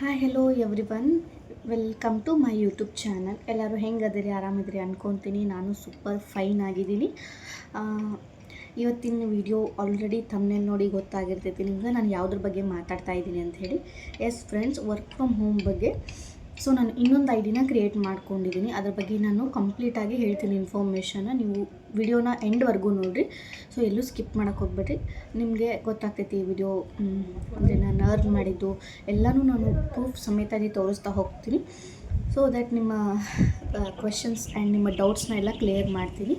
Hi hello everyone welcome to my YouTube channel ಎಲ್ಲರೂ ಹೆಂಗದಿರಿ? ಆರಾಮಿದ್ರಿ ಅಂದ್ಕೊತೀನಿ ನಾನು ಸೂಪರ್ ಫೈನ್ ಆಗಿದ್ದೀನಿ. ಇವತ್ತಿನ ವಿಡಿಯೋ ಆಲ್ರೆಡಿ ತಮ್ಮನೇಲಿ ನೋಡಿ ಗೊತ್ತಾಗಿರ್ತೈತಿ. ನಿಮ್ಗೆ ನಾನು ಯಾವುದ್ರ ಬಗ್ಗೆ ಮಾತಾಡ್ತಾ ಇದ್ದೀನಿ ಅಂತ ಹೇಳಿ. Yes friends work from home ಬಗ್ಗೆ ಸೊ ನಾನು ಇನ್ನೊಂದು ಐಡಿನ ಕ್ರಿಯೇಟ್ ಮಾಡ್ಕೊಂಡಿದ್ದೀನಿ ಅದ್ರ ಬಗ್ಗೆ ನಾನು ಕಂಪ್ಲೀಟಾಗಿ ಹೇಳ್ತೀನಿ ಇನ್ಫಾರ್ಮೇಷನ್ನ ನೀವು ವಿಡಿಯೋನ ಎಂಡ್ವರೆಗೂ ನೋಡಿರಿ. ಸೊ ಎಲ್ಲೂ ಸ್ಕಿಪ್ ಮಾಡೋಕ್ಕೆ ಹೋಗ್ಬೇಡ್ರಿ. ನಿಮಗೆ ಗೊತ್ತಾಗ್ತೈತಿ ಈ ವಿಡಿಯೋ ಅಂದರೆ ನಾನು ಅರ್ನ್ ಮಾಡಿದ್ದು. ಎಲ್ಲನೂ ನಾನು ಪ್ರೂಫ್ ಸಮೇತಾಗಿ ತೋರಿಸ್ತಾ ಹೋಗ್ತೀನಿ. ಸೊ ದ್ಯಾಟ್ ನಿಮ್ಮ ಕ್ವೆಶನ್ಸ್ ಆ್ಯಂಡ್ ನಿಮ್ಮ ಡೌಟ್ಸ್ನ ಎಲ್ಲ ಕ್ಲಿಯರ್ ಮಾಡ್ತೀನಿ.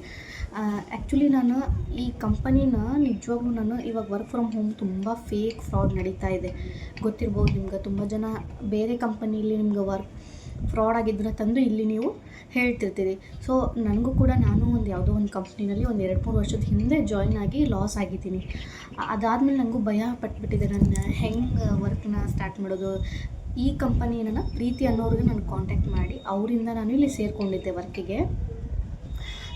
ಆ್ಯಕ್ಚುಲಿ ನಾನು ಈ ಕಂಪನಿನ ನಿಜವಾಗ್ಲೂ ನಾನು ಇವಾಗ ವರ್ಕ್ ಫ್ರಮ್ ಹೋಮ್ ತುಂಬ ಫೇಕ್ ಫ್ರಾಡ್ ನಡೀತಾ ಇದೆ. ಗೊತ್ತಿರ್ಬೋದು ನಿಮ್ಗೆ, ತುಂಬ ಜನ ಬೇರೆ ಕಂಪನಿಲಿ ನಿಮ್ಗೆ ವರ್ಕ್ ಫ್ರಾಡ್ ಆಗಿದ್ದನ್ನ ತಂದು ಇಲ್ಲಿ ನೀವು ಹೇಳ್ತಿರ್ತೀರಿ. ಸೊ ನನಗೂ ಕೂಡ ನಾನು ಒಂದು ಯಾವುದೋ ಒಂದು ಕಂಪ್ನಿನಲ್ಲಿ ಒಂದು ಎರಡು ಮೂರು ವರ್ಷದ ಹಿಂದೆ ಜಾಯ್ನ್ ಆಗಿ ಲಾಸ್ ಆಗಿದ್ದೀನಿ. ಅದಾದಮೇಲೆ ನನಗೂ ಭಯ ಪಟ್ಬಿಟ್ಟಿದೆ ನನ್ನ ಹೆಂಗೆ ವರ್ಕ್ನ ಸ್ಟಾರ್ಟ್ ಮಾಡೋದು. ಈ ಕಂಪನಿ ನನ್ನ ಪ್ರೀತಿ ಅನ್ನೋರಿಗೆ ನಾನು ಕಾಂಟ್ಯಾಕ್ಟ್ ಮಾಡಿ, ಅವರಿಂದ ನಾನು ಇಲ್ಲಿ ಸೇರಿಕೊಂಡಿದ್ದೆ ವರ್ಕಿಗೆ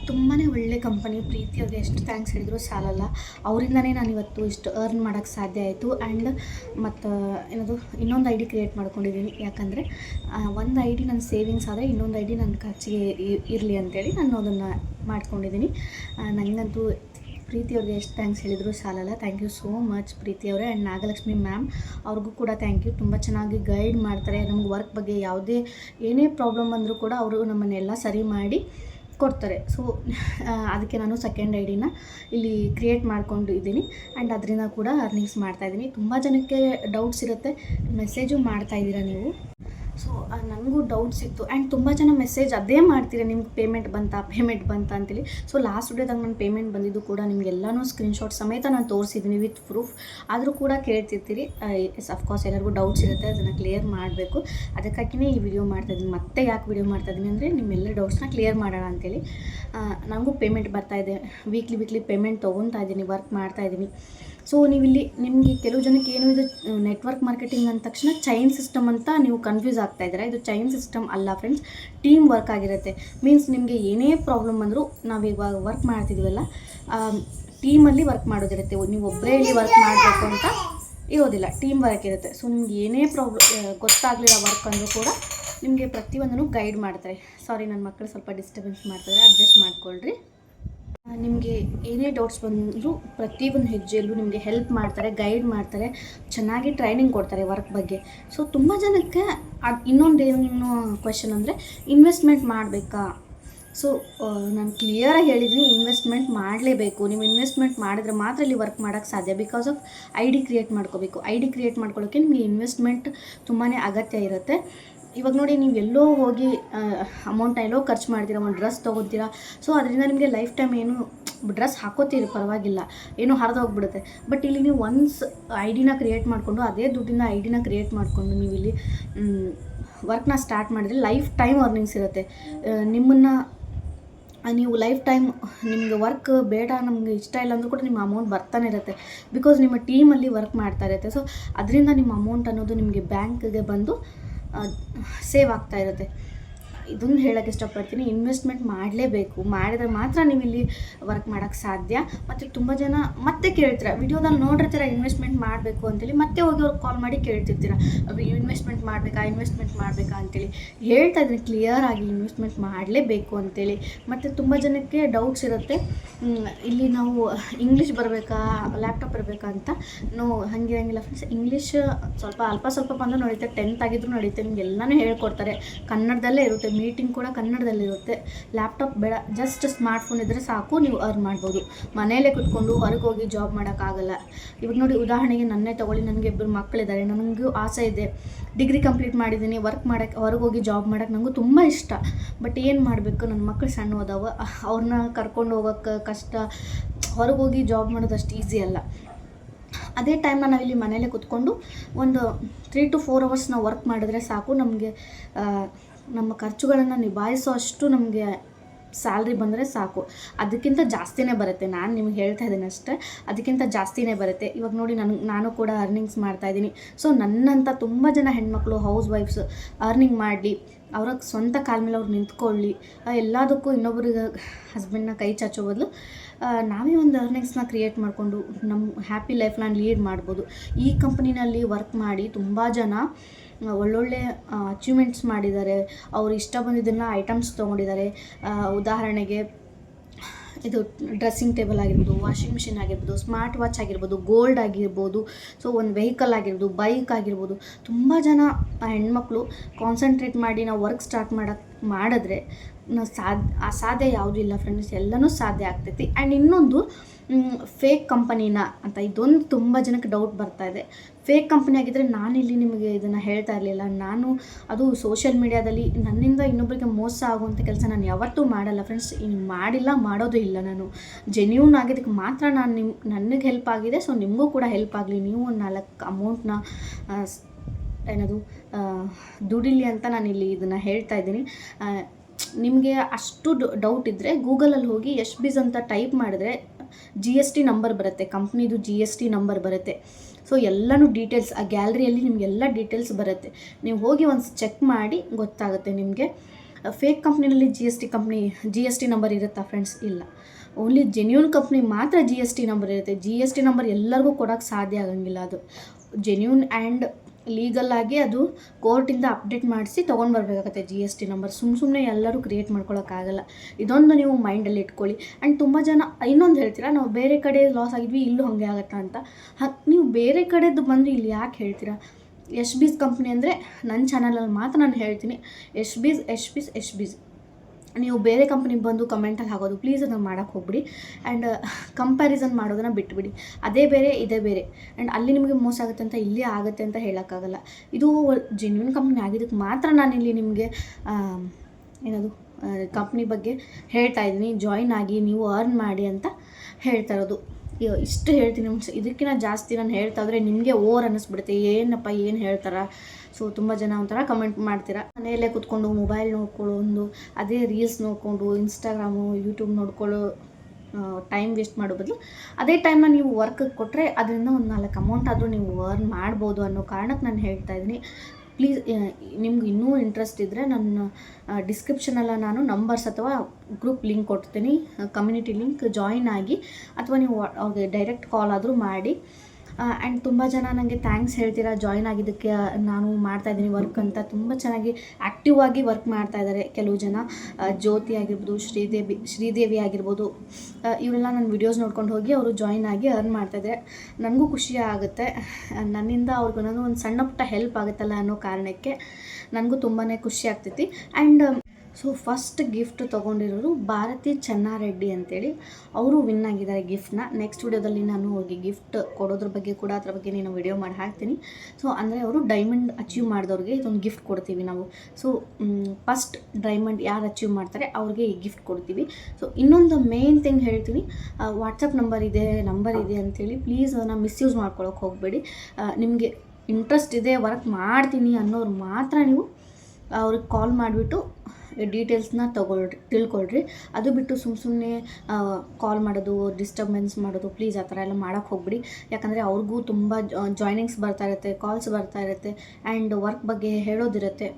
ತುಂಬಾ ಒಳ್ಳೆ ಕಂಪನಿ ಪ್ರೀತಿ, ಅವ್ರಿಗೆ ಎಷ್ಟು ಥ್ಯಾಂಕ್ಸ್ ಹೇಳಿದ್ರು ಸಾಲಲ್ಲ. ಅವರಿಂದನೇ ನಾನು ಇವತ್ತು ಇಷ್ಟು ಅರ್ನ್ ಮಾಡೋಕ್ಕೆ ಸಾಧ್ಯ ಆಯಿತು. ಆ್ಯಂಡ್ ಮತ್ತು, ಏನದು, ಇನ್ನೊಂದು ಐ ಡಿ ಕ್ರಿಯೇಟ್ ಮಾಡ್ಕೊಂಡಿದ್ದೀನಿ ಯಾಕಂದರೆ ಒಂದು ಐ ಡಿ ನನ್ನ ಸೇವಿಂಗ್ಸ್ ಆದರೆ ಇನ್ನೊಂದು ಐ ಡಿ ನನ್ನ ಖರ್ಚಿಗೆ ಇರಲಿ ಅಂತೇಳಿ ನಾನು ಅದನ್ನು ಮಾಡ್ಕೊಂಡಿದ್ದೀನಿ ನನಗಂತೂ ಪ್ರೀತಿ ಅವ್ರಿಗೆ ಎಷ್ಟು ಥ್ಯಾಂಕ್ಸ್ ಹೇಳಿದ್ರು ಸಾಲಲ್ಲ. ಥ್ಯಾಂಕ್ ಯು ಸೋ ಮಚ್ ಪ್ರೀತಿ ಅವರೇ. ಆ್ಯಂಡ್ ನಾಗಲಕ್ಷ್ಮಿ ಮ್ಯಾಮ್ ಅವ್ರಿಗೂ ಕೂಡ ಥ್ಯಾಂಕ್ ಯು ತುಂಬ ಚೆನ್ನಾಗಿ ಗೈಡ್ ಮಾಡ್ತಾರೆ. ನಮ್ಗೆ ವರ್ಕ್ ಬಗ್ಗೆ ಯಾವುದೇ ಏನೇ ಪ್ರಾಬ್ಲಮ್ ಬಂದರೂ ಕೂಡ ಅವರು ನಮ್ಮನ್ನೆಲ್ಲ ಸರಿ ಮಾಡಿ ಕೊಡ್ತಾರೆ. ಸೊ ಅದಕ್ಕೆ ನಾನು ಸೆಕೆಂಡ್ ಐ ಡಿನ ಇಲ್ಲಿ ಕ್ರಿಯೇಟ್ ಮಾಡ್ಕೊಂಡು ಇದ್ದೀನಿ. ಆ್ಯಂಡ್ ಅದರಿಂದ ಕೂಡ ಅರ್ನಿಂಗ್ಸ್ ಮಾಡ್ತಾಯಿದ್ದೀನಿ ತುಂಬ ಜನಕ್ಕೆ ಡೌಟ್ಸ್ ಇರುತ್ತೆ. ಮೆಸೇಜು ಮಾಡ್ತಾ ಇದ್ದೀರಾ ನೀವು? ಸೊ ನನಗೂ ಡೌಟ್ಸ್ ಇತ್ತು ಆ್ಯಂಡ್ ತುಂಬ ಜನ ಮೆಸೇಜ್ ಅದೇ ಮಾಡ್ತೀರಾ ನಿಮ್ಗೆ ಪೇಮೆಂಟ್ ಬಂತಾ ಪೇಮೆಂಟ್ ಬಂತಾ? ಅಂತೇಳಿ. ಸೊ ಲಾಸ್ಟ್ ಡೇದಾಗ ನನ್ನ ಪೇಮೆಂಟ್ ಬಂದಿದ್ದು ಕೂಡ ನಿಮಗೆಲ್ಲನೂ ಸ್ಕ್ರೀನ್ಶಾಟ್ ಸಮೇತ ನಾನು ತೋರಿಸಿದ್ದೀನಿ ವಿತ್ ಪ್ರೂಫ್ ಆದರೂ ಕೂಡ ಕೇಳ್ತಿರ್ತೀರಿ. ಎಸ್ ಅಫ್ಕೋರ್ಸ್ ಎಲ್ಲರಿಗೂ ಡೌಟ್ಸ್ ಇರುತ್ತೆ. ಅದನ್ನು ಕ್ಲಿಯರ್ ಮಾಡಬೇಕು. ಅದಕ್ಕಾಗಿಯೇ ಈ ವಿಡಿಯೋ ಮಾಡ್ತಾಯಿದ್ದೀನಿ ಮತ್ತೆ ಯಾಕೆ ವಿಡಿಯೋ ಮಾಡ್ತಾಯಿದ್ದೀನಿ ಅಂದರೆ ನಿಮ್ಮೆಲ್ಲ ಡೌಟ್ಸ್ನ ಕ್ಲಿಯರ್ ಮಾಡೋಣ ಅಂತೇಳಿ. ನನಗೂ ಪೇಮೆಂಟ್ ಬರ್ತಾಯಿದೆ ವೀಕ್ಲಿ ವೀಕ್ಲಿ ಪೇಮೆಂಟ್ ತೊಗೊತಾ ಇದ್ದೀನಿ ವರ್ಕ್ ಮಾಡ್ತಾ ಇದ್ದೀನಿ. ಸೊ ನೀವಿಲ್ಲಿ ನಿಮಗೆ ಕೆಲವು ಜನಕ್ಕೆ ಏನು ಇದು ನೆಟ್ವರ್ಕ್ ಮಾರ್ಕೆಟಿಂಗ್ ಅಂದ ತಕ್ಷಣ ಚೈನ್ ಸಿಸ್ಟಮ್ ಅಂತ ನೀವು ಕನ್ಫ್ಯೂಸ್ ಆಗ್ತಾ ಇದ್ದಾರೆ. ಇದು ಚೈನ್ ಸಿಸ್ಟಮ್ ಅಲ್ಲ ಫ್ರೆಂಡ್ಸ್ ಟೀಮ್ ವರ್ಕ್ ಆಗಿರುತ್ತೆ. ಮೀನ್ಸ್ ನಿಮಗೆ ಏನೇ ಪ್ರಾಬ್ಲಮ್ ಬಂದರೂ ನಾವು ಇವಾಗ ವರ್ಕ್ ಮಾಡ್ತಿದ್ದೀವಲ್ಲ ಟೀಮಲ್ಲಿ ವರ್ಕ್ ಮಾಡೋದಿರುತ್ತೆ. ನೀವು ಒಬ್ಬರೇ ಇಲ್ಲಿ ವರ್ಕ್ ಮಾಡಬೇಕು ಅಂತ ಇರೋದಿಲ್ಲ. ಟೀಮ್ ವರ್ಕ್ ಇರುತ್ತೆ. ಸೊ ನಿಮ್ಗೆ ಏನೇ ಪ್ರಾಬ್ಲಮ್ ಗೊತ್ತಾಗಲಿಲ್ಲ ವರ್ಕ್ ಅಂದರೂ ಕೂಡ ನಿಮಗೆ ಪ್ರತಿಯೊಂದನ್ನು ಗೈಡ್ ಮಾಡ್ತಾರೆ. ಸಾರಿ ನನ್ನ ಮಕ್ಕಳು ಸ್ವಲ್ಪ ಡಿಸ್ಟರ್ಬೆನ್ಸ್ ಮಾಡ್ತಾರೆ ಅಡ್ಜಸ್ಟ್ ಮಾಡ್ಕೊಳ್ರಿ. ನಿಮಗೆ ಏನೇ ಡೌಟ್ಸ್ ಬಂದರೂ ಪ್ರತಿಯೊಂದು ಹೆಜ್ಜೆಯಲ್ಲೂ ನಿಮಗೆ ಹೆಲ್ಪ್ ಮಾಡ್ತಾರೆ ಗೈಡ್ ಮಾಡ್ತಾರೆ, ಚೆನ್ನಾಗಿ ಟ್ರೈನಿಂಗ್ ಕೊಡ್ತಾರೆ ವರ್ಕ್ ಬಗ್ಗೆ. ಸೊ ತುಂಬ ಜನಕ್ಕೆ ಅದು ಇನ್ನೊಂದು ಏನು ಕ್ವೆಶನ್ ಅಂದರೆ ಇನ್ವೆಸ್ಟ್ಮೆಂಟ್ ಮಾಡಬೇಕಾ? ಸೊ ನಾನು ಕ್ಲಿಯರಾಗಿ ಹೇಳಿದ್ದೀನಿ ಇನ್ವೆಸ್ಟ್ಮೆಂಟ್ ಮಾಡಲೇಬೇಕು. ನೀವು ಇನ್ವೆಸ್ಟ್ಮೆಂಟ್ ಮಾಡಿದ್ರೆ ಮಾತ್ರ ಇಲ್ಲಿ ವರ್ಕ್ ಮಾಡೋಕ್ಕೆ ಸಾಧ್ಯ. Because of I D create ಮಾಡ್ಕೋಬೇಕು. ಐ ಡಿ ಕ್ರಿಯೇಟ್ ಮಾಡ್ಕೊಳ್ಳೋಕ್ಕೆ ನಿಮಗೆ ಇನ್ವೆಸ್ಟ್ಮೆಂಟ್ ತುಂಬಾ ಅಗತ್ಯ ಇರುತ್ತೆ. ಇವಾಗ ನೋಡಿ ನೀವು ಎಲ್ಲೋ ಹೋಗಿ ಅಮೌಂಟ್ ಎಲ್ಲೋ ಖರ್ಚು ಮಾಡ್ತೀರಾ, ಒಂದು ಡ್ರೆಸ್ ತೊಗೊತೀರಾ. ಸೊ ಅದರಿಂದ ನಿಮಗೆ ಲೈಫ್ ಟೈಮ್ ಏನು ಡ್ರೆಸ್ ಹಾಕೋತೀರಿ, ಪರವಾಗಿಲ್ಲ. ಏನೋ ಹರಿದು ಹೋಗ್ಬಿಡುತ್ತೆ. ಬಟ್ ಇಲ್ಲಿ ನೀವು ಒನ್ಸ್ ಐ ಡಿನ ಕ್ರಿಯೇಟ್ ಮಾಡಿಕೊಂಡು, ಅದೇ ದುಡ್ಡಿನ ಐ ಡಿನ ಕ್ರಿಯೇಟ್ ಮಾಡಿಕೊಂಡು ನೀವು ಇಲ್ಲಿ ವರ್ಕ್ನ ಸ್ಟಾರ್ಟ್ ಮಾಡಿದ್ರೆ ಲೈಫ್ ಟೈಮ್ ಅರ್ನಿಂಗ್ಸ್ ಇರುತ್ತೆ. ನಿಮ್ಮನ್ನು, ನೀವು ಲೈಫ್ ಟೈಮ್ ನಿಮಗೆ ವರ್ಕ್ ಬೇಡ, ನಮಗೆ ಇಷ್ಟ ಇಲ್ಲ ಅಂದರೂ ಕೂಡ ನಿಮ್ಮ ಅಮೌಂಟ್ ಬರ್ತಾನೆ ಇರುತ್ತೆ. ಬಿಕಾಸ್ ನಿಮ್ಮ ಟೀಮಲ್ಲಿ ವರ್ಕ್ ಮಾಡ್ತಾ ಇರುತ್ತೆ. ಸೊ ಅದರಿಂದ ನಿಮ್ಮ ಅಮೌಂಟ್ ಅನ್ನೋದು ನಿಮಗೆ ಬ್ಯಾಂಕ್ಗೆ ಬಂದು ಸೇವ್ ಆಗ್ತಾ ಇರುತ್ತೆ ಇದನ್ನು ಹೇಳೋಕ್ಕೆ ಇಷ್ಟಪಡ್ತೀನಿ. ಇನ್ವೆಸ್ಟ್ಮೆಂಟ್ ಮಾಡಲೇಬೇಕು. ಮಾಡಿದ್ರೆ ಮಾತ್ರ ನೀವು ಇಲ್ಲಿ ವರ್ಕ್ ಮಾಡೋಕ್ಕೆ ಸಾಧ್ಯ. ಮತ್ತು ತುಂಬ ಜನ ಮತ್ತೆ ಕೇಳ್ತೀರ, ವಿಡಿಯೋದಲ್ಲಿ ನೋಡಿರ್ತೀರ ಇನ್ವೆಸ್ಟ್ಮೆಂಟ್ ಮಾಡಬೇಕು ಅಂತೇಳಿ, ಮತ್ತೆ ಹೋಗಿ ಅವ್ರಿಗೆ ಕಾಲ್ ಮಾಡಿ ಕೇಳ್ತಿರ್ತೀರ ಇನ್ವೆಸ್ಟ್ಮೆಂಟ್ ಮಾಡಬೇಕಾ ಇನ್ವೆಸ್ಟ್ಮೆಂಟ್ ಮಾಡಬೇಕಾ ಅಂತೇಳಿ. ಹೇಳ್ತಾ ಇದ್ದೀನಿ ಕ್ಲಿಯರ್ ಆಗಿ ಇನ್ವೆಸ್ಟ್ಮೆಂಟ್ ಮಾಡಲೇಬೇಕು ಅಂತೇಳಿ. ಮತ್ತು ತುಂಬ ಜನಕ್ಕೆ ಡೌಟ್ಸ್ ಇರುತ್ತೆ. ಇಲ್ಲಿ ನಾವು ಇಂಗ್ಲೀಷ್ ಬರಬೇಕಾ ಲ್ಯಾಪ್ಟಾಪ್ ಬರಬೇಕಾ ಅಂತ. ನೋ ಹಂಗಿರಂಗಿಲ್ಲ ಫ್ರೆಂಡ್ಸ್ ಇಂಗ್ಲೀಷ್ ಸ್ವಲ್ಪ ಅಲ್ಪ ಸ್ವಲ್ಪ ಬಂದು ನಡೀತೆ ಟೆಂತ್ ಆಗಿದ್ರು ನಡೀತೆ, ನಿಮ್ಗೆ ಎಲ್ಲನೂ ಹೇಳ್ಕೊಡ್ತಾರೆ. ಕನ್ನಡದಲ್ಲೇ ಇರುತ್ತೆ. ಮೀಟಿಂಗ್ ಕೂಡ ಕನ್ನಡದಲ್ಲಿರುತ್ತೆ. ಲ್ಯಾಪ್ಟಾಪ್ ಬೇಡ, ಜಸ್ಟ್ ಸ್ಮಾರ್ಟ್ಫೋನ್ ಇದ್ದರೆ ಸಾಕು, ನೀವು ಅರ್ನ್ ಮಾಡ್ಬೋದು. ಮನೆಯಲ್ಲೇ ಕುತ್ಕೊಂಡು ಹೊರಗೆ ಹೋಗಿ ಜಾಬ್ ಮಾಡೋಕ್ಕಾಗಲ್ಲ. ಇವಾಗ ನೋಡಿ ಉದಾಹರಣೆಗೆ ನನ್ನೇ ತಗೊಳ್ಳಿ, ನನಗೆ ಇಬ್ಬರು ಮಕ್ಕಳಿದ್ದಾರೆ ನನಗೂ ಆಸೆ ಇದೆ. ಡಿಗ್ರಿ ಕಂಪ್ಲೀಟ್ ಮಾಡಿದ್ದೀನಿ, ವರ್ಕ್ ಮಾಡೋಕ್ಕೆ ಹೊರಗೆ ಹೋಗಿ ಜಾಬ್ ಮಾಡೋಕ್ಕೆ ನನಗೂ ತುಂಬ ಇಷ್ಟ. ಬಟ್ ಏನು ಮಾಡಬೇಕು ನನ್ನ ಮಕ್ಕಳು ಸಣ್ಣ ಅದಾವ ಅವ್ರನ್ನ ಕರ್ಕೊಂಡು ಹೋಗೋಕ್ಕೆ ಕಷ್ಟ. ಹೊರಗೆ ಹೋಗಿ ಜಾಬ್ ಮಾಡೋದು ಅಷ್ಟು ಈಸಿ ಅಲ್ಲ. ಅದೇ ಟೈಮ್ನ ನಾವಿಲ್ಲಿ ಮನೇಲೆ ಕುತ್ಕೊಂಡು ಒಂದು ತ್ರೀ ಟು ಫೋರ್ ಅವರ್ಸ್ ನಾವು ವರ್ಕ್ ಮಾಡಿದ್ರೆ ಸಾಕು, ನಮಗೆ ನಮ್ಮ ಖರ್ಚುಗಳನ್ನು ನಿಭಾಯಿಸೋ ಅಷ್ಟು ನಮಗೆ ಸ್ಯಾಲ್ರಿ ಬಂದರೆ ಸಾಕು. ಅದಕ್ಕಿಂತ ಜಾಸ್ತಿನೇ ಬರುತ್ತೆ. ನಾನು ನಿಮ್ಗೆ ಹೇಳ್ತಾ ಇದ್ದೀನಿ ಅಷ್ಟೇ. ಅದಕ್ಕಿಂತ ಜಾಸ್ತಿನೇ ಬರುತ್ತೆ. ಇವಾಗ ನೋಡಿ ನಾನು ನಾನು ಕೂಡ ಅರ್ನಿಂಗ್ಸ್ ಮಾಡ್ತಾ ಇದ್ದೀನಿ. ಸೊ ನನ್ನಂಥ ತುಂಬ ಜನ ಹೆಣ್ಮಕ್ಳು ಹೌಸ್ ವೈಫ್ಸ್ ಅರ್ನಿಂಗ್ ಮಾಡಲಿ. ಅವ್ರ ಸ್ವಂತ ಕಾಲ ಮೇಲೆ ಅವ್ರು ನಿಂತ್ಕೊಳ್ಳಿ. ಎಲ್ಲದಕ್ಕೂ ಇನ್ನೊಬ್ಬರಿಗೆ ಹಸ್ಬೆಂಡ್ನ ಕೈ ಚಾಚೋ ಬದಲು ನಾವೇ ಒಂದು ಅರ್ನಿಂಗ್ಸ್ನ ಕ್ರಿಯೇಟ್ ಮಾಡಿಕೊಂಡು ನಮ್ಮ ಹ್ಯಾಪಿ ಲೈಫ್ನ ಲೀಡ್ ಮಾಡ್ಬೋದು. ಈ ಕಂಪ್ನಿನಲ್ಲಿ ವರ್ಕ್ ಮಾಡಿ ತುಂಬ ಜನ ಒಳ್ಳೊಳ್ಳೆ ಅಚೀವ್ಮೆಂಟ್ಸ್ ಮಾಡಿದ್ದಾರೆ. ಅವ್ರು ಇಷ್ಟ ಬಂದಿದ್ದನ್ನು ಐಟಮ್ಸ್ ತೊಗೊಂಡಿದ್ದಾರೆ. ಉದಾಹರಣೆಗೆ ಇದು ಡ್ರೆಸ್ಸಿಂಗ್ ಟೇಬಲ್ ಆಗಿರ್ಬೋದು, ವಾಷಿಂಗ್ ಮಿಷಿನ್ ಆಗಿರ್ಬೋದು, ಸ್ಮಾರ್ಟ್ ವಾಚ್ ಆಗಿರ್ಬೋದು, ಗೋಲ್ಡ್ ಆಗಿರ್ಬೋದು, ಸೊ ಒಂದು ವೆಹಿಕಲ್ ಆಗಿರ್ಬೋದು, ಬೈಕ್ ಆಗಿರ್ಬೋದು. ತುಂಬ ಜನ ಹೆಣ್ಮಕ್ಳು ಕಾನ್ಸಂಟ್ರೇಟ್ ಮಾಡಿ ನಾವು ವರ್ಕ್ ಸ್ಟಾರ್ಟ್ ಮಾಡೋಕ್ಕೆ ಮಾಡಿದ್ರೆ ಸಾಧ್ಯ ಅಸಾಧ್ಯ ಯಾವುದೂ ಇಲ್ಲ ಫ್ರೆಂಡ್ಸ್ ಎಲ್ಲನೂ ಸಾಧ್ಯ ಆಗ್ತೈತಿ. ಆ್ಯಂಡ್ ಇನ್ನೊಂದು ಫೇಕ್ ಕಂಪನಿನ ಅಂತ ಇದೊಂದು ತುಂಬ ಜನಕ್ಕೆ ಡೌಟ್ ಬರ್ತಾ ಇದೆ. ಫೇಕ್ ಕಂಪನಿ ಆಗಿದ್ದರೆ ನಾನಿಲ್ಲಿ ನಿಮಗೆ ಇದನ್ನು ಹೇಳ್ತಾ ಇರಲಿಲ್ಲ. ನಾನು ಅದು ಸೋಷಿಯಲ್ ಮೀಡ್ಯಾದಲ್ಲಿ ನನ್ನಿಂದ ಇನ್ನೊಬ್ಬರಿಗೆ ಮೋಸ ಆಗುವಂಥ ಕೆಲಸ ನಾನು ಯಾವತ್ತೂ ಮಾಡಲ್ಲ ಫ್ರೆಂಡ್ಸ್ ಇನ್ನು ಮಾಡಿಲ್ಲ, ಮಾಡೋದು ಇಲ್ಲ ನಾನು. ಜೆನ್ಯೂನ್ ಆಗಿದ್ದಕ್ಕೆ ಮಾತ್ರ ನಾನು ನಿಮ್ಮ ನನಗೆ ಹೆಲ್ಪ್ ಆಗಿದೆ. ಸೊ ನಿಮಗೂ ಕೂಡ ಹೆಲ್ಪ್ ಆಗಲಿ. ನೀವು ನಾಲ್ಕು ಅಮೌಂಟ್ನ ಏನದು ದುಡಿಲಿ ಅಂತ ನಾನು ಇಲ್ಲಿ ಇದನ್ನು ಹೇಳ್ತಾ ಇದ್ದೀನಿ. ನಿಮಗೆ ಅಷ್ಟು ಡೌಟ್ ಇದ್ದರೆ ಗೂಗಲಲ್ಲಿ ಹೋಗಿ ಎಸ್ ಬಿಸ್ ಅಂತ ಟೈಪ್ ಮಾಡಿದ್ರೆ ಜಿ ಎಸ್ ಟಿ ನಂಬರ್ ಬರುತ್ತೆ ಕಂಪ್ನಿದು ಜಿ ಎಸ್ ಟಿ ನಂಬರ್ ಬರುತ್ತೆ. ಸೊ ಎಲ್ಲನೂ ಡೀಟೇಲ್ಸ್ ಆ ಗ್ಯಾಲರಿಯಲ್ಲಿ ನಿಮಗೆಲ್ಲ ಡೀಟೇಲ್ಸ್ ಬರುತ್ತೆ. ನೀವು ಹೋಗಿ ಒಂದು ಚೆಕ್ ಮಾಡಿ ಗೊತ್ತಾಗುತ್ತೆ ನಿಮಗೆ. Fake ಕಂಪ್ನಿನಲ್ಲಿ G S T company G S T number ಇರುತ್ತಾ ಫ್ರೆಂಡ್ಸ್ ಇಲ್ಲ. ಓನ್ಲಿ ಜೆನ್ಯೂನ್ ಕಂಪ್ನಿ ಮಾತ್ರ ಜಿ ಎಸ್ ಟಿ ನಂಬರ್ ಇರುತ್ತೆ. ಜಿ ಎಸ್ ಟಿ ನಂಬರ್ ಎಲ್ಲರಿಗೂ ಕೊಡೋಕ್ಕೆ ಸಾಧ್ಯ ಆಗಂಗಿಲ್ಲ ಅದು. ಜೆನ್ಯೂನ್ ಆ್ಯಂಡ್ ಲೀಗಲ್ ಆಗಿ ಅದು ಕೋರ್ಟಿಂದ ಅಪ್ಡೇಟ್ ಮಾಡಿಸಿ ತೊಗೊಂಡು ಬರಬೇಕಾಗತ್ತೆ ಜಿ ಎಸ್ ಟಿ ನಂಬರ್ ಸುಮ್ಮ ಸುಮ್ಮನೆ ಎಲ್ಲರೂ ಕ್ರಿಯೇಟ್ ಮಾಡ್ಕೊಳಕ್ಕಾಗಲ್ಲ. ಇದೊಂದು ನೀವು ಮೈಂಡಲ್ಲಿ ಇಟ್ಕೊಳ್ಳಿ. ಆ್ಯಂಡ್ ತುಂಬ ಜನ, ಇನ್ನೊಂದು ಹೇಳ್ತೀರಾ? ನಾವು ಬೇರೆ ಕಡೆ ಲಾಸ್ ಆಗಿದ್ವಿ, ಇಲ್ಲೂ ಹಾಗೆ ಆಗತ್ತಾ ಅಂತ. ಹಾಗೆ ನೀವು ಬೇರೆ ಕಡೆದು ಬಂದು ಇಲ್ಲಿ ಯಾಕೆ ಹೇಳ್ತೀರಾ? ಎಶ್ ಬೀಸ್ ಕಂಪ್ನಿ ಅಂದರೆ ನನ್ನ ಚಾನಲಲ್ಲಿ ಮಾತ್ರ ನಾನು ಹೇಳ್ತೀನಿ. ಎಶ್ ಬೀಸ್ ಎಶ್ ಬೀಸ್ ಎಶ್ ಬೀಸ್ ನೀವು ಬೇರೆ ಕಂಪ್ನಿಗೆ ಬಂದು ಕಮೆಂಟಲ್ಲಿ ಹಾಕೋದು ಪ್ಲೀಸ್ ಅದನ್ನು ಮಾಡೋಕ್ಕೆ ಹೋಗ್ಬಿಡಿ. ಆ್ಯಂಡ್ ಕಂಪ್ಯಾರಿಸನ್ ಮಾಡೋದನ್ನು ಬಿಟ್ಬಿಡಿ. ಅದೇ ಬೇರೆ, ಇದೇ ಬೇರೆ. ಆ್ಯಂಡ್ ಅಲ್ಲಿ ನಿಮಗೆ ಮೋಸ ಆಗುತ್ತೆ ಅಂತ ಇಲ್ಲಿ ಆಗುತ್ತೆ ಅಂತ ಹೇಳೋಕ್ಕಾಗಲ್ಲ. ಇದು ಜೆನ್ಯೂನ್ ಕಂಪ್ನಿ ಆಗಿದ್ದಕ್ಕೆ ಮಾತ್ರ ನಾನು ಇಲ್ಲಿ ನಿಮಗೆ ಏನದು ಕಂಪ್ನಿ ಬಗ್ಗೆ ಹೇಳ್ತಾ ಇದ್ದೀನಿ. ಜಾಯಿನ್ ಆಗಿ, ನೀವು ಅರ್ನ್ ಮಾಡಿ ಅಂತ ಹೇಳ್ತಾ ಇರೋದು. ಇಷ್ಟು ಹೇಳ್ತೀನಿ. ಇದಕ್ಕಿಂತ ಜಾಸ್ತಿ ನಾನು ಹೇಳ್ತಾ ಇದ್ರೆ ನಿಮಗೆ ಓವರ್ ಅನ್ನಿಸ್ಬಿಡುತ್ತೆ. ಏನಪ್ಪ, ಏನು ಹೇಳ್ತಾರ? ಸೊ ತುಂಬ ಜನ ಒಂಥರ ಕಮೆಂಟ್ ಮಾಡ್ತೀರಾ? ಮನೆಯಲ್ಲೇ ಕುತ್ಕೊಂಡು ಮೊಬೈಲ್ ನೋಡ್ಕೊಳ್ಳೋದು ಅದೇ ರೀಲ್ಸ್ ನೋಡಿಕೊಂಡು ಇನ್ಸ್ಟಾಗ್ರಾಮು ಯೂಟ್ಯೂಬ್ ನೋಡ್ಕೊಳ್ಳೋ ಟೈಮ್ ವೇಸ್ಟ್ ಮಾಡೋ ಬದಲು ಅದೇ ಟೈಮನ್ನು ನೀವು ವರ್ಕಿಗೆ ಕೊಟ್ಟರೆ ಅದರಿಂದ ಒಂದು ನಾಲ್ಕು ಅಮೌಂಟ್ ಆದರೂ ನೀವು ಅರ್ನ್ ಮಾಡ್ಬೋದು ಅನ್ನೋ ಕಾರಣಕ್ಕೆ ನಾನು ಹೇಳ್ತಾ ಇದ್ದೀನಿ. ಪ್ಲೀಸ್ ನಿಮ್ಗೆ ಇನ್ನೂ ಇಂಟ್ರೆಸ್ಟ್ ಇದ್ದರೆ ನನ್ನ ಡಿಸ್ಕ್ರಿಪ್ಷನಲ್ಲಿ ನಾನು ನಂಬರ್ಸ್ ಅಥವಾ ಗ್ರೂಪ್ ಲಿಂಕ್ ಕೊಡ್ತೀನಿ. ಕಮ್ಯುನಿಟಿ ಲಿಂಕ್ ಜಾಯಿನ್ ಆಗಿ, ಅಥವಾ ನೀವು ಅವ್ರಿಗೆ ಡೈರೆಕ್ಟ್ ಕಾಲ್ ಆದರೂ ಮಾಡಿ. ಆ್ಯಂಡ್ ತುಂಬ ಜನ ನನಗೆ ಥ್ಯಾಂಕ್ಸ್ ಹೇಳ್ತೀರಾ ಜಾಯ್ನ್ ಆಗಿದ್ದಕ್ಕೆ ನಾನು ಮಾಡ್ತಾಯಿದ್ದೀನಿ ವರ್ಕ್ ಅಂತ. ತುಂಬ ಚೆನ್ನಾಗಿ ಆ್ಯಕ್ಟಿವ್ ಆಗಿ ವರ್ಕ್ ಮಾಡ್ತಾ ಇದ್ದಾರೆ ಕೆಲವು ಜನ. ಜ್ಯೋತಿ ಆಗಿರ್ಬೋದು, ಶ್ರೀದೇವಿ ಶ್ರೀದೇವಿ ಆಗಿರ್ಬೋದು. ಇವರೆಲ್ಲ ನನ್ನ ವಿಡಿಯೋಸ್ ನೋಡ್ಕೊಂಡು ಹೋಗಿ ಅವರು ಜಾಯ್ನ್ ಆಗಿ ಅರ್ನ್ ಮಾಡ್ತಾಯಿದ್ದಾರೆ ನನಗೂ ಖುಷಿ ಆಗುತ್ತೆ. ನನ್ನಿಂದ ಅವ್ರಿಗೂ ಒಂದು ಸಣ್ಣ ಪುಟ್ಟ ಹೆಲ್ಪ್ ಆಗುತ್ತಲ್ಲ ಅನ್ನೋ ಕಾರಣಕ್ಕೆ ನನಗೂ ತುಂಬಾ ಖುಷಿ ಆಗ್ತೈತಿ. ಆ್ಯಂಡ್ ಸೊ ಫಸ್ಟ್ ಗಿಫ್ಟ್ ತೊಗೊಂಡಿರೋರು ಭಾರತಿ ಚೆನ್ನಾರೆಡ್ಡಿ ಅಂತೇಳಿ. ಅವರು ವಿನ್ ಆಗಿದ್ದಾರೆ ಗಿಫ್ಟ್ನ ನೆಕ್ಸ್ಟ್ ವಿಡಿಯೋದಲ್ಲಿ ನಾನು ಅವ್ರಿಗೆ ಗಿಫ್ಟ್ ಕೊಡೋದ್ರ ಬಗ್ಗೆ ಕೂಡ, ಅದ್ರ ಬಗ್ಗೆ ನಾನು ವಿಡಿಯೋ ಮಾಡಿ ಹಾಕ್ತೀನಿ. ಸೊ ಅಂದರೆ ಅವರು ಡೈಮಂಡ್ ಅಚೀವ್ ಮಾಡಿದವ್ರಿಗೆ ಇದೊಂದು ಗಿಫ್ಟ್ ಕೊಡ್ತೀವಿ ನಾವು. ಸೊ ಫಸ್ಟ್ ಡೈಮಂಡ್ ಯಾರು ಅಚೀವ್ ಮಾಡ್ತಾರೆ ಅವ್ರಿಗೆ ಈ ಗಿಫ್ಟ್ ಕೊಡ್ತೀವಿ. ಸೊ ಇನ್ನೊಂದು ಮೇನ್ ಥಿಂಗ್ ಹೇಳ್ತೀನಿ. ವಾಟ್ಸಪ್ ನಂಬರ್ ಇದೆ ನಂಬರ್ ಇದೆ ಅಂತೇಳಿ. ಪ್ಲೀಸ್ ಅದನ್ನು ಮಿಸ್ಯೂಸ್ ಮಾಡ್ಕೊಳಕ್ಕೆ ಹೋಗಬೇಡಿ. ನಿಮಗೆ ಇಂಟ್ರೆಸ್ಟ್ ಇದೆ ವರ್ಕ್ ಮಾಡ್ತೀನಿ ಅನ್ನೋರು ಮಾತ್ರ ನೀವು ಅವ್ರಿಗೆ ಕಾಲ್ ಮಾಡಿಬಿಟ್ಟು ಡೀಟೇಲ್ಸ್ನ ತಗೊಳ್ರಿ, ತಿಳ್ಕೊಳ್ರಿ. ಅದು ಬಿಟ್ಟು ಸುಮ್ಮ ಸುಮ್ಮನೆ ಕಾಲ್ ಮಾಡೋದು ಡಿಸ್ಟರ್ಬೆನ್ಸ್ ಮಾಡೋದು ಪ್ಲೀಸ್ ಆ ಥರ ಎಲ್ಲ ಮಾಡೋಕ್ಕೆ ಹೋಗ್ಬಿಡಿ. ಯಾಕಂದರೆ ಅವ್ರಿಗೂ ತುಂಬ ಜಾಯ್ನಿಂಗ್ಸ್ ಬರ್ತಾ ಇರುತ್ತೆ ಕಾಲ್ಸ್ ಬರ್ತಾ ಇರುತ್ತೆ ಆ್ಯಂಡ್ ವರ್ಕ್ ಬಗ್ಗೆ ಹೇಳೋದಿರುತ್ತೆ.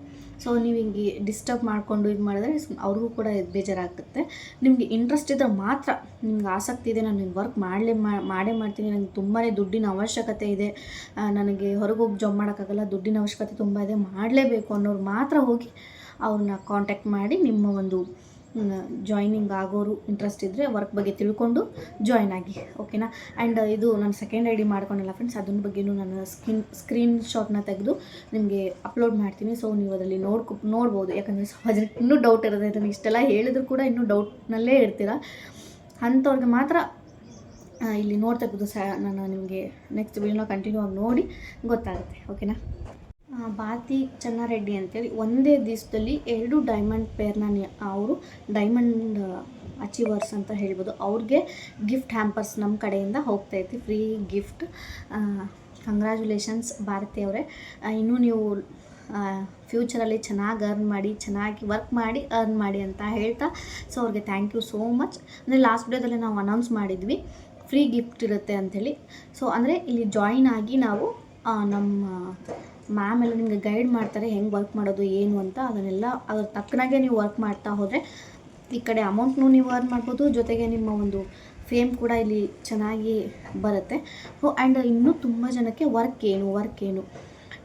ಸೊ ನೀವು ಹಿಂಗೆ ಡಿಸ್ಟರ್ಬ್ ಮಾಡಿಕೊಂಡು ಇದು ಮಾಡಿದ್ರೆ ಅವ್ರಿಗೂ ಕೂಡ ಇದು ಬೇಜಾರಾಗುತ್ತೆ. ನಿಮಗೆ ಇಂಟ್ರೆಸ್ಟ್ ಇದ್ದರೆ ಮಾತ್ರ ನಿಮ್ಗೆ ಆಸಕ್ತಿ ಇದೆ, ನಾನು ವರ್ಕ್ ಮಾಡಲೇ ಮಾಡೇ ಮಾಡ್ತೀನಿ ನನಗೆ ತುಂಬಾ ದುಡ್ಡಿನ ಅವಶ್ಯಕತೆ ಇದೆ. ನನಗೆ ಹೊರಗೆ ಹೋಗಿ ಜಾಬ್ ಮಾಡೋಕ್ಕಾಗಲ್ಲ, ದುಡ್ಡಿನ ಅವಶ್ಯಕತೆ ತುಂಬ ಇದೆ, ಮಾಡಲೇಬೇಕು ಅನ್ನೋರು ಮಾತ್ರ ಹೋಗಿ ಅವ್ರನ್ನ ಕಾಂಟ್ಯಾಕ್ಟ್ ಮಾಡಿ ನಿಮ್ಮ ಒಂದು ಜಾಯ್ನಿಂಗ್ ಆಗೋರು ಇಂಟ್ರೆಸ್ಟ್ ಇದ್ದರೆ ವರ್ಕ್ ಬಗ್ಗೆ ತಿಳ್ಕೊಂಡು ಜಾಯ್ನ್ ಆಗಿ ಓಕೆನಾ ಆ್ಯಂಡ್ ಇದು ನಾನು ಸೆಕೆಂಡ್ ಐ ಡಿ ಮಾಡ್ಕೊಂಡಿಲ್ಲ ಫ್ರೆಂಡ್ಸ್ ಅದ್ರ ಬಗ್ಗೆನೂ ನಾನು ಸ್ಕಿನ್ ಸ್ಕ್ರೀನ್ ಶಾಟ್ನ ತೆಗೆದು ನಿಮಗೆ ಅಪ್ಲೋಡ್ ಮಾಡ್ತೀನಿ. ಸೊ ನೀವು ಅದರಲ್ಲಿ ನೋಡ್ಕೊ, ನೋಡ್ಬೋದು. ಯಾಕಂದರೆ ಜನಕ್ಕೆ ಇನ್ನೂ ಡೌಟ್ ಇರೋದೇ ಇದನ್ನು ಇಷ್ಟೆಲ್ಲ ಹೇಳಿದ್ರು ಕೂಡ ಇನ್ನೂ ಡೌಟ್ನಲ್ಲೇ ಇರ್ತೀರ. ಅಂಥವ್ರಿಗೆ ಮಾತ್ರ ಇಲ್ಲಿ ನೋಡ್ತಾ ಇರ್ಬೋದು ಸ ನಾನು ನಿಮಗೆ ನೆಕ್ಸ್ಟ್ ವಿಡಿಯೋನ ಕಂಟಿನ್ಯೂ ಆಗಿ ನೋಡಿ ಗೊತ್ತಾಗುತ್ತೆ ಓಕೆನಾ ಭಾರತಿ ಚೆನ್ನಾರೆಡ್ಡಿ ಅಂತೇಳಿ ಒಂದೇ ದಿವಸದಲ್ಲಿ ಎರಡು ಡೈಮಂಡ್ ಪೇರ್ನ ಅವರು ಡೈಮಂಡ್ ಅಚೀವರ್ಸ್ ಅಂತ ಹೇಳ್ಬೋದು. ಅವ್ರಿಗೆ ಗಿಫ್ಟ್ ಹ್ಯಾಂಪರ್ಸ್ ನಮ್ಮ ಕಡೆಯಿಂದ ಹೋಗ್ತಾ ಹೋಗ್ತೈತಿ ಫ್ರೀ ಗಿಫ್ಟ್ ಕಂಗ್ರ್ಯಾಚುಲೇಷನ್ಸ್ ಭಾರತಿ ಅವರೇ. ಇನ್ನೂ ನೀವು ಫ್ಯೂಚರಲ್ಲಿ ಚೆನ್ನಾಗಿ ಅರ್ನ್ ಮಾಡಿ, ಚೆನ್ನಾಗಿ ವರ್ಕ್ ಮಾಡಿ ಅರ್ನ್ ಮಾಡಿ ಅಂತ ಹೇಳ್ತಾ ಸೊ ಅವ್ರಿಗೆ ಥ್ಯಾಂಕ್ ಯು ಸೋ ಮಚ್ ಅಂದರೆ ಲಾಸ್ಟ್ ಡೇದಲ್ಲಿ ನಾವು ಅನೌನ್ಸ್ ಮಾಡಿದ್ವಿ ಫ್ರೀ ಗಿಫ್ಟ್ ಇರುತ್ತೆ ಅಂಥೇಳಿ ಸೊ ಅಂದರೆ ಇಲ್ಲಿ ಜಾಯಿನ್ ಆಗಿ ನಾವು ನಮ್ಮ ಮ್ಯಾಮ್ ಎಲ್ಲ ನಿಮಗೆ ಗೈಡ್ ಮಾಡ್ತಾರೆ ಹೆಂಗೆ ವರ್ಕ್ ಮಾಡೋದು, ಏನು ಅಂತ, ಅದನ್ನೆಲ್ಲ ಅದ್ರ ತಕ್ಕನಾಗೆ ನೀವು ವರ್ಕ್ ಮಾಡ್ತಾ ಹೋದರೆ ಈ ಕಡೆ ಅಮೌಂಟ್ನೂ ನೀವು ಅರ್ನ್ ಮಾಡ್ಬೋದು. ಜೊತೆಗೆ ನಿಮ್ಮ ಒಂದು ಫೇಮ್ ಕೂಡ ಇಲ್ಲಿ ಚೆನ್ನಾಗಿ ಬರುತ್ತೆ. ಸೊ ಆ್ಯಂಡ್ ಇನ್ನೂ ತುಂಬ ಜನಕ್ಕೆ ವರ್ಕ್ ಏನು ವರ್ಕ್ ಏನು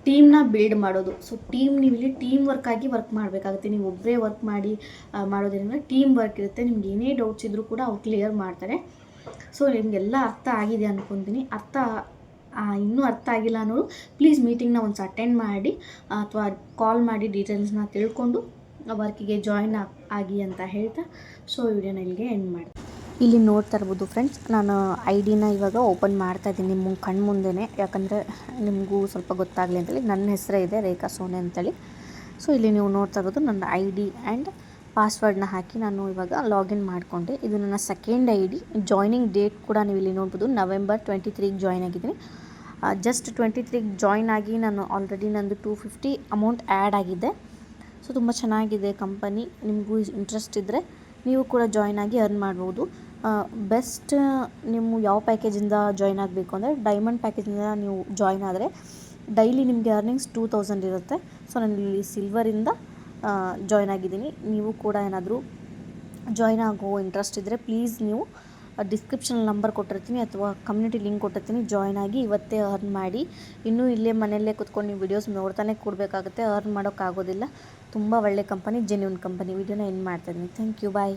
ಟೀಮ್ನ ಬಿಲ್ಡ್ ಮಾಡೋದು. ಸೊ ಟೀಮ್ ನೀವು ಇಲ್ಲಿ ಟೀಮ್ ವರ್ಕ್ ಆಗಿ ವರ್ಕ್ ಮಾಡಬೇಕಾಗುತ್ತೆ. ನೀವು ಒಬ್ಬರೇ ವರ್ಕ್ ಮಾಡಿ ಮಾಡೋದ್ರಿಂದ ಟೀಮ್ ವರ್ಕ್ ಇರುತ್ತೆ. ನಿಮ್ಗೆ ಏನೇ ಡೌಟ್ಸ್ ಇದ್ದರೂ ಕೂಡ ಅವ್ರು ಕ್ಲಿಯರ್ ಮಾಡ್ತಾರೆ. ಸೊ ನಿಮಗೆಲ್ಲ ಅರ್ಥ ಆಗಿದೆ ಅಂದ್ಕೊತೀನಿ ಅರ್ಥ ಇನ್ನೂ ಅರ್ಥ ಆಗಿಲ್ಲ ಅನ್ನೋರು ಪ್ಲೀಸ್ ಮೀಟಿಂಗ್ನ ಒಂದು ಅಟೆಂಡ್ ಮಾಡಿ, ಅಥವಾ ಕಾಲ್ ಮಾಡಿ ಡೀಟೇಲ್ಸ್ನ ತಿಳ್ಕೊಂಡು ವರ್ಕಿಗೆ ಜಾಯ್ನ್ ಆಗಿ ಅಂತ ಹೇಳ್ತಾ ಸೊ ವಿಡಿಯೋನ ಇಲ್ಲಿಗೆ ಎಂಡ್ ಮಾಡಿ ಇಲ್ಲಿ ನೋಡ್ತಾ ಇರ್ಬೋದು ಫ್ರೆಂಡ್ಸ್ ನಾನು ಐ ಡಿನ ಇವಾಗ ಓಪನ್ ಮಾಡ್ತಾ ಇದ್ದೀನಿ ನಿಮ್ಮ ಕಣ್ಣು ಮುಂದೆನೇ, ಯಾಕಂದರೆ ನಿಮಗೂ ಸ್ವಲ್ಪ ಗೊತ್ತಾಗಲಿ ಅಂತೇಳಿ. ನನ್ನ ಹೆಸರೇ ಇದೆ ರೇಖಾ ಸೋನೆ ಅಂತೇಳಿ. ಸೊ ಇಲ್ಲಿ ನೀವು ನೋಡ್ತಾ ಇರೋದು ನನ್ನ ಐ ಡಿ ಆ್ಯಂಡ್ ಪಾಸ್ವರ್ಡ್ನ ಹಾಕಿ ನಾನು ಇವಾಗ ಲಾಗಿನ್ ಮಾಡಿಕೊಂಡೆ. ಇದು ನನ್ನ second I D joining date ಕೂಡ ನೀವು ಇಲ್ಲಿ ನೋಡ್ಬೋದು. ನವೆಂಬರ್ ಟ್ವೆಂಟಿ ತ್ರೀಗೆ ಜಾಯ್ನ್ ಆಗಿದ್ದೀನಿ. ಜಸ್ಟ್ ಟ್ವೆಂಟಿ ತ್ರೀಗೆ ಜಾಯ್ನ್ ಆಗಿ ನಾನು ಆಲ್ರೆಡಿ ನಂದು ಟೂ ಫಿಫ್ಟಿ ಅಮೌಂಟ್ ಆ್ಯಡ್ ಆಗಿದೆ. ಸೊ ತುಂಬ ಚೆನ್ನಾಗಿದೆ ಕಂಪನಿ ನಿಮಗೂ ಇಂಟ್ರೆಸ್ಟ್ ಇದ್ದರೆ ನೀವು ಕೂಡ ಜಾಯ್ನ್ ಆಗಿ ಅರ್ನ್ ಮಾಡ್ಬೋದು. ಬೆಸ್ಟ್ ನಿಮ್ಮ ಯಾವ ಪ್ಯಾಕೇಜಿಂದ ಜಾಯ್ನ್ ಆಗಬೇಕು ಅಂದರೆ ಡೈಮಂಡ್ ಪ್ಯಾಕೇಜಿಂದ ನೀವು ಜಾಯ್ನ್ ಆದರೆ ಡೈಲಿ ನಿಮಗೆ ಅರ್ನಿಂಗ್ಸ್ ಟೂ ತೌಸಂಡ್ ಇರುತ್ತೆ. ಸೊ ನಾನು ಇಲ್ಲಿ ಸಿಲ್ವರಿಂದ ಜಾಯ್ನ್ ಆಗಿದ್ದೀನಿ. ನೀವು ಕೂಡ ಏನಾದರೂ ಜಾಯ್ನ್ ಆಗೋ ಇಂಟ್ರೆಸ್ಟ್ ಇದ್ದರೆ ಪ್ಲೀಸ್ ನೀವು ಡಿಸ್ಕ್ರಿಪ್ಷನ್ ನಂಬರ್ ಕೊಟ್ಟಿರ್ತೀನಿ ಅಥವಾ ಕಮ್ಯುನಿಟಿ ಲಿಂಕ್ ಕೊಟ್ಟಿರ್ತೀನಿ. ಜಾಯ್ನ್ ಆಗಿ ಇವತ್ತೇ ಅರ್ನ್ ಮಾಡಿ. ಇನ್ನೂ ಇಲ್ಲೇ ಮನೆಯಲ್ಲೇ ಕುತ್ಕೊಂಡು ನೀವು ವಿಡಿಯೋಸ್ ನೋಡ್ತಾನೆ ಕೊಡಬೇಕಾಗುತ್ತೆ ಅರ್ನ್ ಮಾಡೋಕ್ಕಾಗೋದಿಲ್ಲ. ತುಂಬ ಒಳ್ಳೆ ಕಂಪನಿ ಜೆನ್ಯೂನ್ ಕಂಪನಿ ವೀಡಿಯೋನ ಎಂಡ್ ಮಾಡ್ತಾಯಿದ್ದೀನಿ ಥ್ಯಾಂಕ್ ಯು ಬಾಯ್